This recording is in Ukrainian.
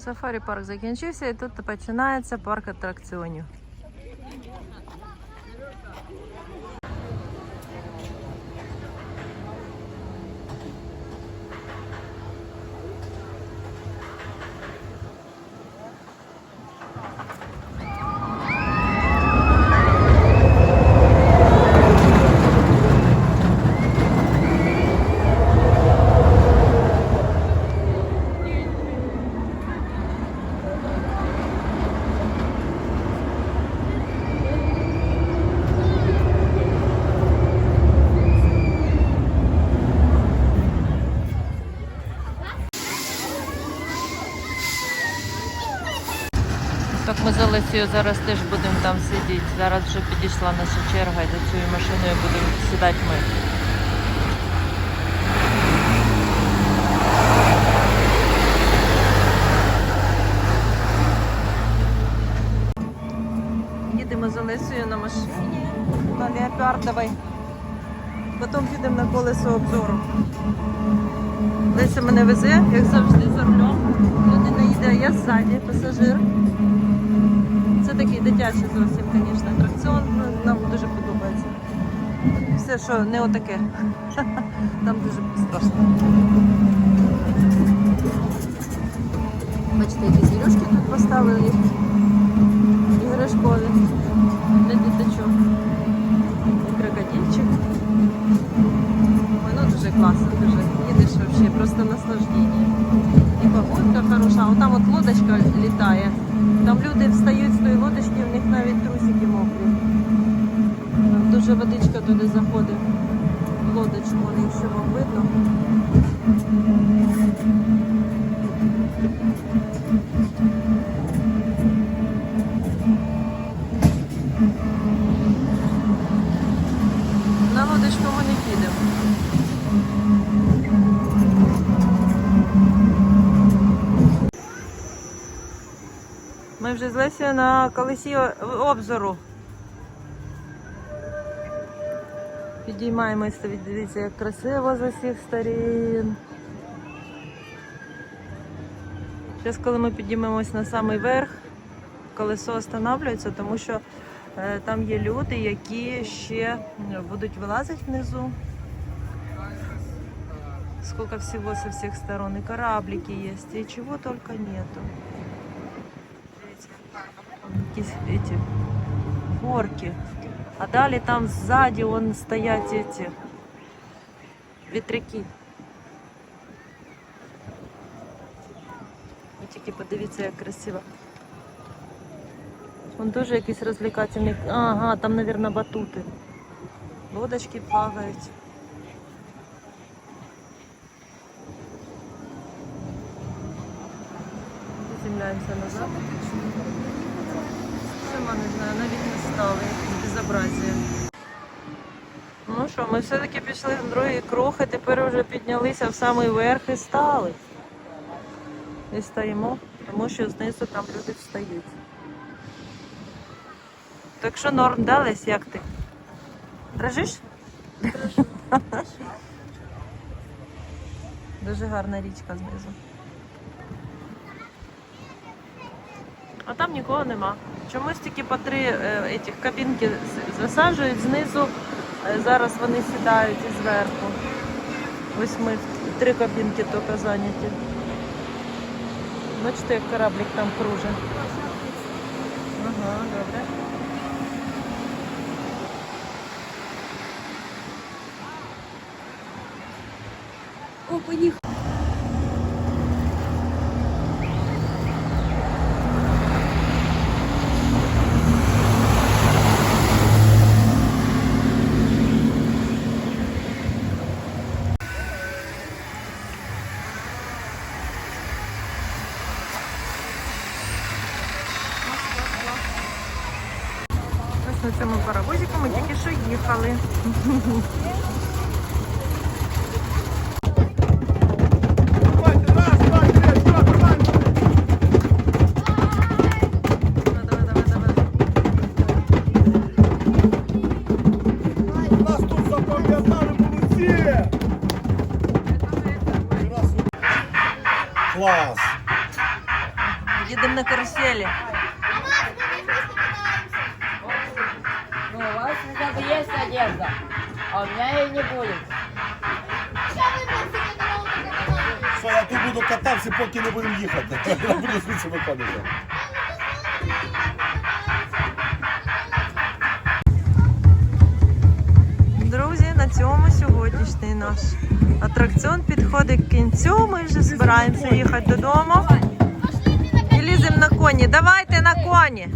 Сафарі парк закінчився і тут починається парк атракціонів. Ми з Олесією зараз теж будемо там сидіти. Зараз вже підійшла наша черга і за цією машиною будемо сідати ми. Їдемо з Олесею на машині на леопардовій. Потім підемо на колесо обзору. Леся мене везе, як завжди, за рулем. Людина їде, я ззаді, пасажир. Такий дитячий зовсім, звісно, атракціон. Нам дуже подобається. Все, що не отаке. Там дуже страшно. Бачите, якісь іграшки тут поставили. Іграшкові для діточок. І крокодильчик. Воно дуже класно, дуже. Їдеш взагалі, просто наслаждення. І погодка хороша, а от лодочка літає. Там люди встають з тої лодочки, в них навіть трусики мокрі. Дуже водичка туди заходить. Лодочку, у них вам Ми вже з Лесією на колесі обзору. Підіймаємося, дивіться, як красиво з усіх сторін. Зараз, коли ми підіймемось на самий верх, колесо останавливається, тому що е, там є люди, які ще будуть вилазити внизу. Сколько всего со всех сторон. И кораблики есть, и чего только нету. Якісь эти горки. А далі там сзади вон стоять эти вітряки. Ви тільки подивіться, як красиво. Вон дуже якийсь розвлекательний. Ага, там, мабуть, батути. Лодочки плавають. Приземляємося назад. Сама не знаю, навіть не стали, якесь безобразие. Ну що, ми все-таки пішли в другий круг, і тепер вже піднялися в самий верх і стали. І стоїмо, тому що знизу там люди встають. Так що норм дались, як ти? Дрожиш? Дуже гарна річка знизу. А там нікого нема. Чомусь тільки по три е, етих кабінки засаджують знизу. е, Зараз вони сідають і зверху. Ось ми три кабінки тільки зайняті. Бачите, як кораблик там кружить. Ага, добре. О, на цьому паровозику ми тільки що їхали. Клас! Їдемо на каруселі. Ну, у вас хотя бы есть одежда, а у меня ее не будет. Що я тут буду кататися, поки не будемо їхати. Я буду звідси виходити. Друзі, на цьому сьогоднішній наш атракціон підходить к кінцю. Ми вже збираємося їхати додому. І ліземо на коні. Давайте на коні.